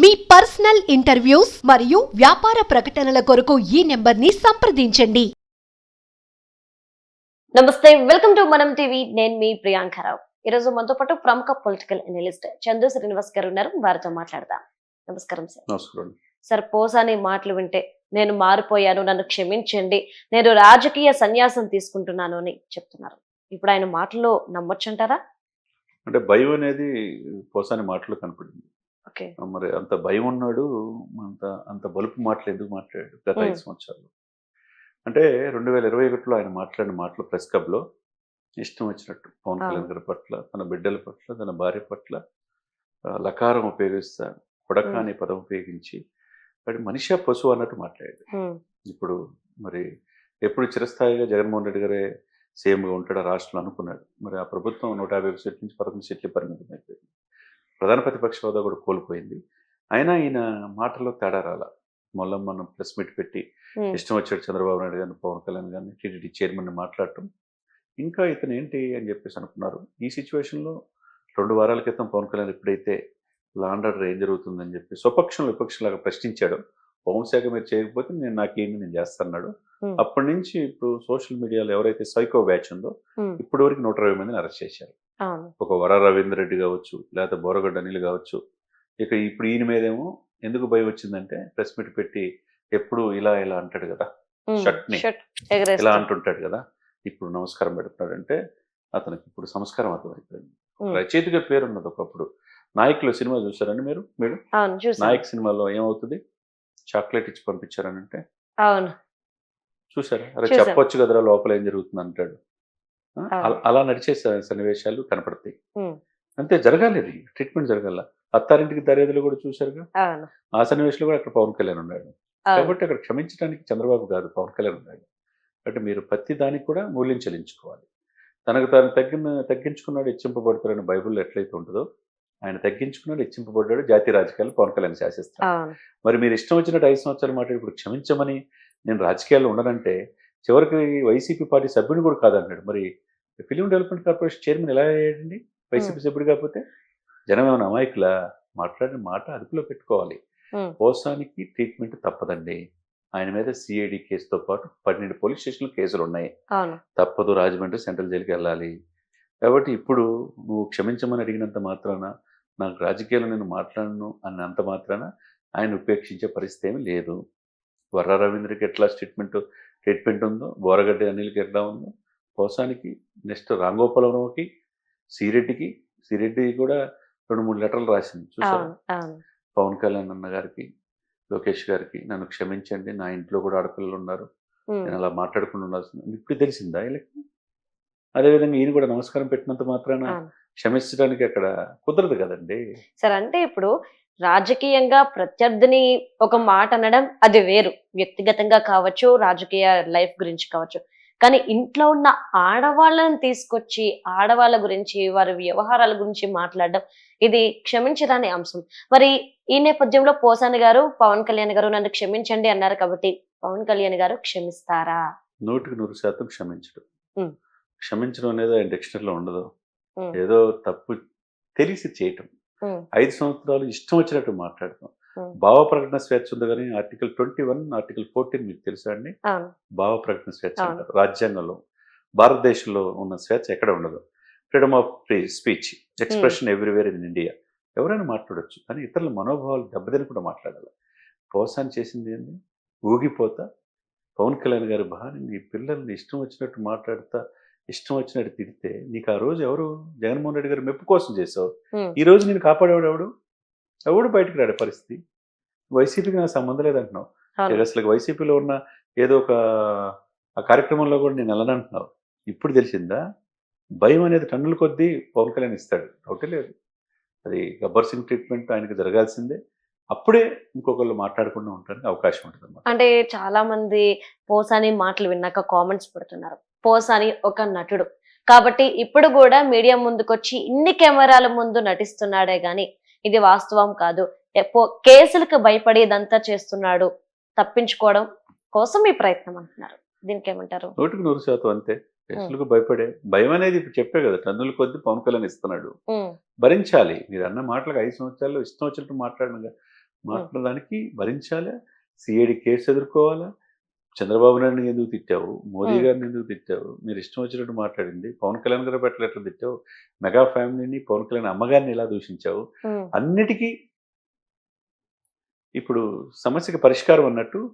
మీ personal interviews మరియు వ్యాపార ప్రకటనల కొరకు ఈ నెంబర్ని సంప్రదించండి. నమస్తే వెల్కమ్ టు మనం టీవీ. నేను మీ ప్రియాంకరావు ఈరోజు మనతో పాటు ప్రముఖ పొలిటికల్ అనలిస్ట్ చందు శ్రీనివాస్ గారు ఉన్నారు. వారితో మాట్లాడదాం. నమస్కారం సార్. నమస్కారం. సార్ పోసాని మాటలు వింటే నేను మారిపోయాను నన్ను క్షమించండి నేను రాజకీయ సన్యాసం తీసుకుంటున్నాను అని చెప్తున్నారు. ఇప్పుడు ఆయన మాటలు నమ్మొచ్చంటారా? అంటే భయం అనేది పోసాని మాటలు కనపడింది. మరి అంత భయం ఉన్నాడు అంత అంత బలుపు మాటలు ఎందుకు మాట్లాడాడు గత ఐదు. సంవత్సరాలు అంటే రెండు వేల ఇరవై ఒకటిలో ఆయన మాట్లాడిన మాటలు ప్రెస్ క్లబ్లో ఇష్టం వచ్చినట్టు. పవన్. కళ్యాణ్ గారి పట్ల తన బిడ్డల పట్ల తన భార్య పట్ల లకారం ఉపయోగిస్తా కొడక. అనే పదం ఉపయోగించి వాడి మనిషి పశువు అన్నట్టు మాట్లాడాడు. ఇప్పుడు మరి ఎప్పుడు చిరస్థాయిగా జగన్మోహన్ రెడ్డి గారే సీఎంగా ఉంటాడు ఆ రాష్ట్రంలో అనుకున్నాడు. మరి ఆ ప్రభుత్వం నూట యాభై ఒక సీట్ల నుంచి పదకొండు సీట్లు పరిమితం అయిపోయింది. ప్రధాన ప్రతిపక్ష హోదా కూడా కోల్పోయింది. అయినా ఈయన మాటల్లో తేడా రాల. మొన్న మనం ప్రెస్ మీట్ పెట్టి ఇష్టం వచ్చాడు చంద్రబాబు నాయుడు గారిని పవన్ కళ్యాణ్ గారిని టీటీడీ చైర్మన్ మాట్లాడటం. ఇంకా ఇతను ఏంటి అని చెప్పేసి అనుకున్నారు. ఈ సిచ్యువేషన్లో రెండు వారాల క్రితం పవన్ కళ్యాణ్ ఎప్పుడైతే లాండ్ ఆర్డర్ ఏం జరుగుతుందని చెప్పి స్వపక్షం విపక్షలాగా ప్రశ్నించాడు హోంశాఖ మీరు చేయకపోతే నేను నాకేంటి నేను చేస్తాన్నాడు. అప్పటి నుంచి ఇప్పుడు సోషల్ మీడియాలో ఎవరైతే సైకో బ్యాచ్ ఉందో ఇప్పటి వరకు నూట ఇరవై మందిని అరెస్ట్ చేశారు. ఒక వర రవీంద్ర రెడ్డి కావచ్చు లేకపోతే బోరగడ్డ అనిల్ కావచ్చు. ఇక ఇప్పుడు ఈయన మీదేమో ఎందుకు భయం వచ్చిందంటే ప్రెస్ మీట్ పెట్టి ఎప్పుడు ఇలా ఇలా అంటాడు కదా షర్ట్ ఇలా. అంటుంటాడు కదా ఇప్పుడు నమస్కారం పెడుతున్నాడంటే అతనికి ఇప్పుడు సంస్కారం అర్థమైపోయింది. రచయితగా పేరు ఉన్నది ఒకప్పుడు. నాయకులు సినిమా చూసారండి మీరు? మీరు? నాయక్ సినిమాలో ఏమవుతుంది? చాక్లెట్ ఇచ్చి పంపించారని అంటే అవును. చూసారా అరే. చెప్పొచ్చు కదరా లోపల ఏం జరుగుతుంది అంటాడు. అల- నడిచే సన్నివేశాలు కనపడతాయి. అంతే జరగాలి అది. ట్రీట్మెంట్ జరగాల. అత్తారింటికి దర్యాదులు కూడా చూశారుగా? ఆ సన్నివేశంలో కూడా అక్కడ పవన్ కళ్యాణ్ ఉన్నాడు. కాబట్టి అక్కడ క్షమించడానికి చంద్రబాబు కాదు పవన్ కళ్యాణ్ ఉన్నాడు. కాబట్టి మీరు ప్రతి దానికి కూడా మూల్యం చెల్లించుకోవాలి. తనకు తాను తగ్గిన తగ్గించుకున్నాడు హెచ్చింపబడతాడని బైబిల్లో ఎట్లయితే ఉంటుందో ఆయన తగ్గించుకున్నాడు హెచ్చింపబడ్డాడు జాతీయ రాజకీయాలు పవన్ కళ్యాణ్ శాసిస్తాడు. మరి మీరు ఇష్టం వచ్చినట్టు ఐదు సంవత్సరాలు మాట ఇప్పుడు క్షమించమని నేను రాజకీయాల్లో ఉండనంటే చివరికి వైసీపీ పార్టీ సభ్యుని కూడా కాదన్నాడు మరి ఫిలిం డెవలప్మెంట్ కార్పొరేషన్ చైర్మన్ ఎలా అయ్యాడండి? వైసీపీ సభ్యుడు కాకపోతే జనం ఏమైనా అమాయకులా? మాట్లాడిన మాట అదుపులో పెట్టుకోవాలి. పోసానికి ట్రీట్మెంట్ తప్పదండి. ఆయన మీద సిఐడి కేసుతో పాటు పన్నెండు పోలీస్ స్టేషన్లు కేసులు ఉన్నాయి తప్పదు రాజమండ్రి సెంట్రల్ జైలుకి వెళ్ళాలి. కాబట్టి ఇప్పుడు నువ్వు క్షమించమని అడిగినంత మాత్రాన నాకు రాజకీయాలు నేను మాట్లాడను అన్నంత మాత్రాన ఆయన ఉపేక్షించే పరిస్థితి ఏమీ లేదు. వర్ర రవీంద్రకి ఎట్లా ట్రీట్మెంట్ ట్రీట్మెంట్ ఉందో బోరగడ్డ అనిల్కి ఎట్లా ఉందో పోసానికి నెక్స్ట్ రాంగోపాలరావుకి సిరెడ్డికి సిరెడ్డి కూడా రెండు మూడు లెటర్లు రాసింది. అవును పవన్ కళ్యాణ్ అన్న గారికి లోకేష్ గారికి నన్ను క్షమించండి నా ఇంట్లో కూడా ఆడపిల్లలు ఉన్నారు. నేను అలా మాట్లాడకుండా ఉండాల్సింది. ఇప్పుడు తెలిసిందా వీళ్ళకి? అదేవిధంగా ఈయన కూడా నమస్కారం పెట్టినంత మాత్రాన. క్షమించడానికి అక్కడ కుదరదు కదండి? సరే అంటే ఇప్పుడు రాజకీయంగా ప్రత్యర్థిని ఒక మాట అనడం అది వేరు. వ్యక్తిగతంగా కావచ్చు రాజకీయ లైఫ్ గురించి కావచ్చు. కానీ ఇంట్లో ఉన్న ఆడవాళ్ళని తీసుకొచ్చి ఆడవాళ్ళ గురించి వారి వ్యవహారాల గురించి మాట్లాడడం ఇది క్షమించరాని అంశం మరి ఈ నేపథ్యంలో పోసాని గారు పవన్ కళ్యాణ్ గారు నన్ను క్షమించండి అన్నారు కాబట్టి పవన్ కళ్యాణ్ గారు క్షమిస్తారా నూటికి నూరు శాతం క్షమించడం. క్షమించడం అనేది ఆయన డిక్షనరీలో ఉండదు. ఏదో తప్పు తెలిసి చేయటం. ఐదు సంవత్సరాలు ఇష్టం వచ్చినట్టు మాట్లాడటం ఉం. భావ ప్రకటన స్వేచ్ఛ ఉంది కానీ article twenty one article fourteen మీకు తెలుసా అండి? భావ ప్రకటన స్వేచ్ఛ. అంటారు. రాజ్యాంగంలో భారతదేశంలో ఉన్న స్వేచ్ఛ ఎక్కడ ఉండదు. Freedom of free speech expression everywhere in India ఎవరైనా మాట్లాడొచ్చు కానీ ఇతరుల మనోభావాలు దెబ్బతినకుండా మాట్లాడాలి. పోసాన్ చేసింది ఏంది? ఊగిపోతా. పవన్ కళ్యాణ్ గారి భార్య నీ పిల్లల్ని ఇష్టం వచ్చినట్టు మాట్లాడుతా ఇష్టం వచ్చినట్టు తిడితే నీకు ఆ రోజు ఎవరు? జగన్మోహన్ రెడ్డి గారు మెప్పు కోసం చేసావు ఉమ్, ఈ రోజు నేను కాపాడేవాడు ఎవడు? ఎవడు బయటకు రాడే పరిస్థితి? వైసీపీకి నాకు సంబంధం లేదంటున్నావు. అసలు వైసీపీలో ఉన్న ఏదో ఒక ఆ కార్యక్రమంలో కూడా నేను వెళ్ళనంటున్నావు. ఇప్పుడు తెలిసిందా? భయం అనేది టన్నుల కొద్దీ పవన్ కళ్యాణ్ ఇస్తాడు. ఒకటి లేదు. అది గబ్బర్ సింగ్ ట్రీట్మెంట్ ఆయనకి జరగాల్సిందే. అప్పుడే ఇంకొకళ్ళు మాట్లాడకుండా ఉండడానికి అవకాశం ఉంటుంది అంటే చాలా మంది పోసాని మాటలు విన్నాక కామెంట్స్ పెడుతున్నారు. పోసాని ఒక నటుడు. కాబట్టి ఇప్పుడు కూడా మీడియా ముందుకొచ్చి ఇన్ని కెమెరాల ముందు నటిస్తున్నాడే గాని ఇది వాస్తవం కాదు. కేసులకు భయపడి ఇదంతా చేస్తున్నాడు. తప్పించుకోవడం కోసం ఈ ప్రయత్నం అంటున్నారు. దీనికి ఏమంటారు నూటికి నూరు శాతం అంతే. కేసులకు భయపడే భయం అనేది ఇప్పుడు చెప్పే కదా టన్నుల కొద్దీ పవన్ కళ్యాణ్ ఇస్తున్నాడు. భరించాలి. మీరు అన్న మాటలకు ఐదు సంవత్సరాల్లో ఇష్టం వచ్చినట్టు మాట్లాడిన మాట్లాడడానికి భరించాలా? సిఐడి కేసు ఎదుర్కోవాలా? చంద్రబాబు నాయుడు ఎందుకు తిట్టావు? మోదీ. గారిని ఎందుకు తిట్టావు? మీరు ఇష్టం వచ్చినట్టు మాట్లాడింది. పవన్ కళ్యాణ్ గారు పట్ల ఎట్లా తిట్టావు? మెగా ఫ్యామిలీని పవన్ కళ్యాణ్ అమ్మగారిని ఎలా దూషించావు? అన్నిటికీ ఇప్పుడు సమస్యకి పరిష్కారం అన్నట్టు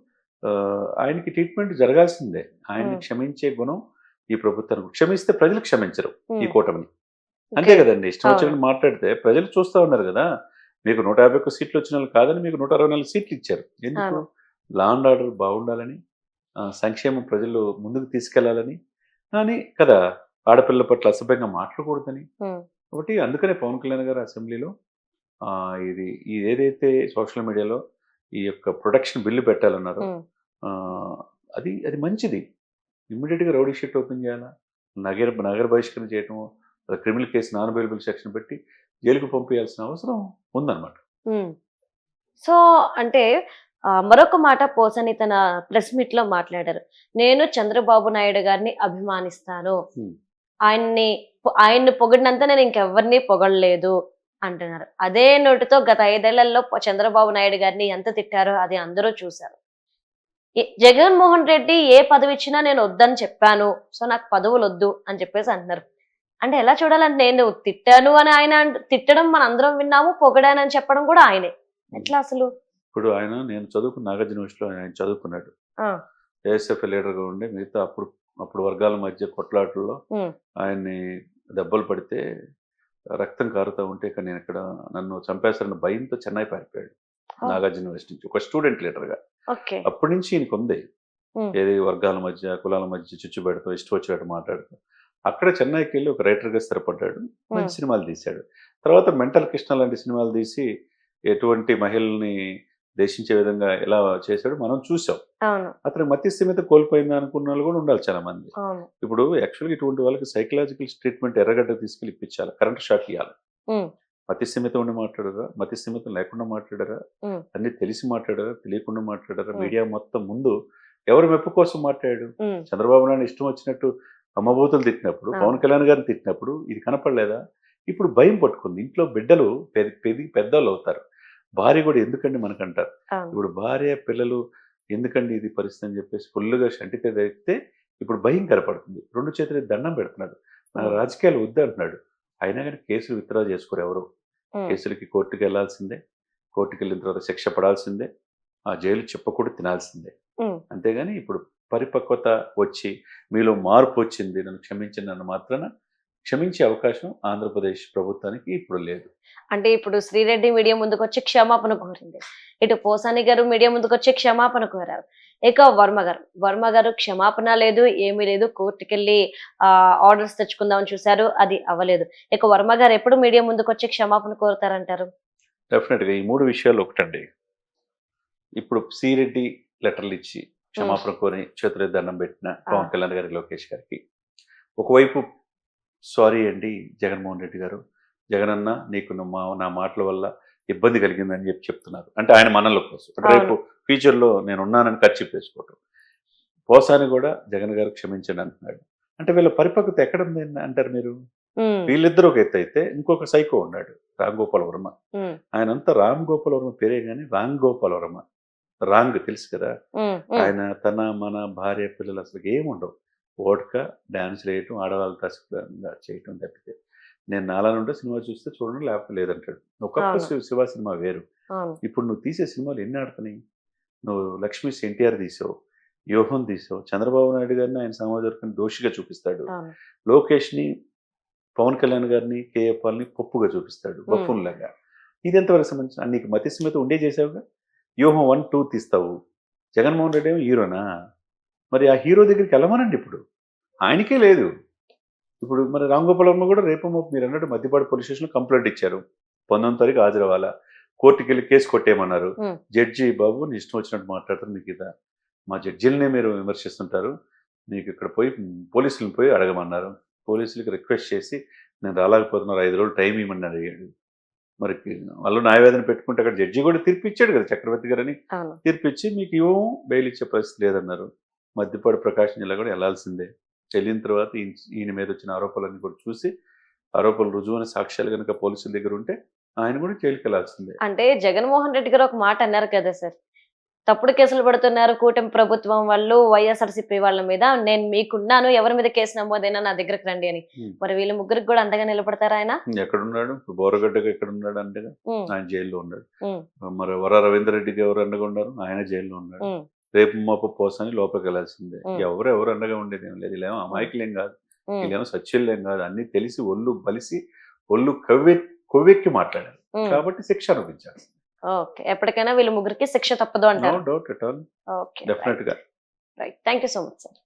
ఆయనకి ట్రీట్మెంట్ జరగాల్సిందే. ఆయన్ని. క్షమించే గుణం ఈ ప్రభుత్వానికి. క్షమిస్తే ప్రజలు క్షమించరు ఈ కూటమిని. అంతే. కదండి. ఇష్టం వచ్చినట్టు మాట్లాడితే ప్రజలు చూస్తా ఉన్నారు కదా. మీకు నూట యాభై ఒక్క సీట్లు వచ్చిన వాళ్ళు కాదని మీకు నూట అరవై నాలుగు సీట్లు ఇచ్చారు. ఎందుకు. లా అండ్ ఆర్డర్ బాగుండాలని సంక్షేమం ప్రజలు ముందుకు తీసుకెళ్ళాలని. కానీ కదా ఆడపిల్లల పట్ల అసభ్యంగా మాట్లాడకూడదని. కాబట్టి అందుకనే పవన్ కళ్యాణ్ గారు అసెంబ్లీలో ఇది ఏదైతే సోషల్ మీడియాలో ఈ యొక్క ప్రొటెక్షన్ బిల్లు పెట్టాలన్నారో అది అది మంచిది. ఇమ్మీడియట్గా రౌడీ షీట్ ఓపెన్ చేయాలా? నగర నగర బహిష్కరణ చేయటము criminal case non available section పెట్టి జైలుకు పంపించాల్సిన అవసరం ఉందన్నమాట. సో అంటే మరొక మాట పోసని తన ప్రెస్ మీట్లో మాట్లాడారు. నేను చంద్రబాబు నాయుడు గారిని అభిమానిస్తాను. ఆయన్ని ఆయన్ని పొగిడినంత నేను ఇంకెవరిని పొగడలేదు అంటున్నారు. అదే నోటితో గత ఐదేళ్ళలో చంద్రబాబు నాయుడు గారిని ఎంత తిట్టారో అది అందరూ చూశారు. జగన్మోహన్ రెడ్డి ఏ పదవి ఇచ్చినా నేను వద్దని చెప్పాను. సో నాకు పదవులు వద్దు అని చెప్పేసి అంటున్నారు. అంటే ఎలా చూడాలంటే నేను తిట్టాను అని ఆయన తిట్టడం మన అందరం విన్నాము పొగడానని చెప్పడం కూడా ఆయనే. ఎట్లా అసలు? ఇప్పుడు ఆయన నేను చదువుకున్న నాగార్జున యూనివర్సిటీలో ఆయన చదువుకున్నాడు. ఏఎస్ఎఫ్ లీడర్గా ఉండి మిగతా అప్పుడు అప్పుడు వర్గాల మధ్య కొట్లాటల్లో ఆయన్ని దెబ్బలు పడితే రక్తం కారుతూ ఉంటే ఇక్కడ నేను ఇక్కడ నన్ను చంపేస్తారన్న భయంతో చెన్నై పారిపోయాడు. నాగార్జున యూనివర్సిటీ నుంచి. ఒక స్టూడెంట్ లీడర్గా. అప్పటి నుంచి ఈయనకు ఉంది. ఏది వర్గాల మధ్య కులాల మధ్య చిచ్చు పెడుతూ ఇష్టం వచ్చినట్టు మాట్లాడుతూ. అక్కడ చెన్నైకి వెళ్ళి ఒక రైటర్గా స్థిరపడ్డాడు. మంచి. సినిమాలు తీశాడు. తర్వాత మెంటల్ కృష్ణ లాంటి సినిమాలు తీసి ఎటువంటి మహిళల్ని దేశించే విధంగా ఎలా చేశాడు మనం చూసాం అతను మతి స్థిమిత కోల్పోయింది అనుకున్న వాళ్ళు కూడా ఉండాలి చాలా మంది ఇప్పుడు యాక్చువల్గా ఇటువంటి వాళ్ళకి సైకలాజికల్ ట్రీట్మెంట్ ఎర్రగడ్డ తీసుకెళ్ళి ఇప్పించాలి. కరెంట్ షాక్ ఇవ్వాలి ఉమ్, మతి స్థిమితం ఉండి మాట్లాడరా? మతి స్థిమితం లేకుండా మాట్లాడరా. అన్ని తెలిసి మాట్లాడరా? తెలియకుండా మాట్లాడరా. మీడియా మొత్తం ముందు ఎవరు మెప్పు కోసం మాట్లాడాడు? చంద్రబాబు నాయుడు ఇష్టం వచ్చినట్టు అమ్మబూతులు తిట్టినప్పుడు. పవన్ కళ్యాణ్ గారిని తిట్టినప్పుడు ఇది కనపడలేదా? ఇప్పుడు భయం పట్టుకుంది. ఇంట్లో బిడ్డలు పె- పెరిగి పెద్దలు అవుతారు. భార్య కూడా ఎందుకండి మనకంటారు? ఇప్పుడు భార్య పిల్లలు ఎందుకండి ఇది పరిస్థితి అని చెప్పేసి ఫుల్గా షంటితే తెగితే ఇప్పుడు భయం కనపడుతుంది. రెండు చేతులు దండం పెడుతున్నాడు. నా. రాజకీయాలు వద్దు అంటున్నాడు. అయినా కానీ కేసులు విత్డ్రా చేసుకోరు ఎవరు. కేసులకి కోర్టుకి వెళ్ళాల్సిందే. కోర్టుకి వెళ్ళిన తర్వాత శిక్ష పడాల్సిందే. ఆ జైలు చెప్పకూడదు తినాల్సిందే. అంతేగాని ఇప్పుడు పరిపక్వత వచ్చి మీలో మార్పు వచ్చింది నన్ను క్షమించిన నన్ను మాత్రాన క్షమించే అవకాశం ఆంధ్రప్రదేశ్ ప్రభుత్వానికి ఇప్పుడు లేదు. అంటే ఇప్పుడు శ్రీరెడ్డి మీడియా ముందుకు వచ్చి క్షమాపణ కోరింది. ఇటు పోసాని గారు మీడియా ముందుకు వచ్చి క్షమాపణ కోరారు. ఇక వర్మ గారు వర్మ గారు క్షమాపణ లేదు ఏమీ లేదు కోర్టుకెళ్ళి ఆ ఆర్డర్స్ తెచ్చుకుందామని చూశారు అది అవ్వలేదు. ఇక వర్మ గారు ఎప్పుడు మీడియా ముందుకు వచ్చి క్షమాపణ కోరుతారంటారు? డెఫినెట్గా ఈ మూడు విషయాలు ఒకటండి. ఇప్పుడు సిరెడ్డి లెటర్లు ఇచ్చి క్షమాపణ కోరి చేతులు దండం పెట్టిన పవన్ కళ్యాణ్ గారికి లోకేష్ గారికి. ఒకవైపు సారీ అండి జగన్మోహన్ రెడ్డి గారు. జగనన్న నీకు నా మా నా మాటల వల్ల ఇబ్బంది కలిగిందని చెప్పి చెప్తున్నారు. అంటే ఆయన మనల కోసం రేపు ఫ్యూచర్లో నేను ఉన్నానని ఖర్చు వేసుకోవటం పోసాని కూడా జగన్ గారు క్షమించండి అంటున్నాడు. అంటే వీళ్ళ పరిపక్వత ఎక్కడ ఉంది అంటారు మీరు? వీళ్ళిద్దరు ఒక ఎత్తు అయితే ఇంకొక సైకో ఉన్నాడు రామ్ గోపాల్ వర్మ. ఉమ్, ఆయనంతా రామ్ గోపాల్ వర్మ పేరే కానీ రామ్ గోపాల్ వర్మ. రాంగ్ తెలుసు కదా? ఆయన తన మన భార్య పిల్లలు అసలు ఏముండవు. ఓడక డాన్స్ వేయటం ఆడవాళ్ళతో అసలు చేయటం తప్పితే. నేను నాలా నుండి సినిమా చూస్తే చూడండి లేకపోతే లేదంటాడు. ఒకప్పుడు. శివ- సినిమా వేరు. ఇప్పుడు నువ్వు తీసే సినిమాలు ఎన్ని ఆడుతున్నాయి? నువ్వు లక్ష్మీ ఎన్టీఆర్ తీసావు యోహన్ తీసావు చంద్రబాబు నాయుడు గారిని ఆయన సమాజ వర్గాన్ని దోషిగా చూపిస్తాడు. అవును. లోకేష్ని పవన్ కళ్యాణ్ గారిని కేఏ పాల్ని పప్పుగా చూపిస్తాడు బఫూన్ లాగా ఇది ఎంతవరకు సంబంధించిన నీకు మతి స్మిత ఉండే చేసావుగా? వ్యూహం వన్ టూ తీస్తావు. జగన్మోహన్ రెడ్డి ఏమో హీరోనా? మరి ఆ హీరో దగ్గరికి వెళ్ళమనండి ఇప్పుడు. ఆయనకే లేదు. ఇప్పుడు మరి రామ్ గోపాల్ వర్మ కూడా రేపు మీరు అన్నట్టు మధ్యపాడు పోలీస్ స్టేషన్లో కంప్లైంట్ ఇచ్చారు. పంతొమ్మిది తారీఖు హాజరవ్వాలా. కోర్టుకి వెళ్ళి కేసు కొట్టేయమన్నారు. జడ్జి బాబు నీ ఇష్టం వచ్చినట్టు మాట్లాడతారు. మీకు ఇదా మా జడ్జిలనే మీరు విమర్శిస్తుంటారు. మీకు ఇక్కడ పోయి పోలీసులను పోయి అడగమన్నారు. పోలీసులకు రిక్వెస్ట్ చేసి నేను రాలేకపోతున్నారు ఐదు రోజులు టైం ఇవ్వమని అడిగాడు. మరి వాళ్ళు న్యాయవేదన పెట్టుకుంటే అక్కడ జడ్జి కూడా తీర్పు ఇచ్చాడు కదా చక్రవర్తి గారని. అవును. తీర్పు ఇచ్చి మీకు ఇవ్వము బెయిల్ ఇచ్చే పరిస్థితి లేదన్నారు. మధ్యపాడు ప్రకాశం జిల్లా కూడా వెళ్ళాల్సిందే. వెళ్ళిన తర్వాత ఈయన- మీద వచ్చిన ఆరోపణలన్నీ కూడా చూసి ఆరోపణలు రుజువైన సాక్ష్యాలు కనుక పోలీసుల దగ్గర ఉంటే ఆయన కూడా జైలుకి వెళ్ళాల్సిందే అంటే జగన్మోహన్ రెడ్డి గారు ఒక మాట అన్నారు కదా సార్. తప్పుడు కేసులు పడుతున్నారు కూటమి ప్రభుత్వం వాళ్ళు వైఎస్ఆర్సీపీ వాళ్ళ మీద. నేను మీకున్నాను ఎవరి మీద కేసు నమోదైనా నా దగ్గరకు రండి అని. మరి వీళ్ళ ముగ్గురికి కూడా అంతగా నిలబడతారా ఆయన? ఎక్కడున్నాడు? ఎక్కడ ఉన్నాడు అంటే ఆయన జైల్లో ఉన్నాడు. మరి వర రవీంద్ర రెడ్డికి ఎవరు అండగా ఉన్నారు? ఆయన జైల్లో ఉన్నాడు. రేపు మోప పోసని లోపలికి వెళ్ళాల్సిందే ఉమ్. ఎవరు ఎవరు అండగా ఉండేది ఏం లేదు. వీళ్ళేమో అమాయకులేం కాదు. వీళ్ళేమో సత్యులేం కాదు. అన్ని తెలిసి ఒళ్ళు బలిసి ఒళ్ళు కవ్వె కొవ్వెక్కి మాట్లాడారు. కాబట్టి శిక్ష అనుభవించాలి ఓకే. ఎప్పటికైనా వీళ్ళ ముగ్గురికి శిక్ష తప్పదు అంటారు. Doubt at all. డెఫినెట్గా. Right. Thank you so much sir.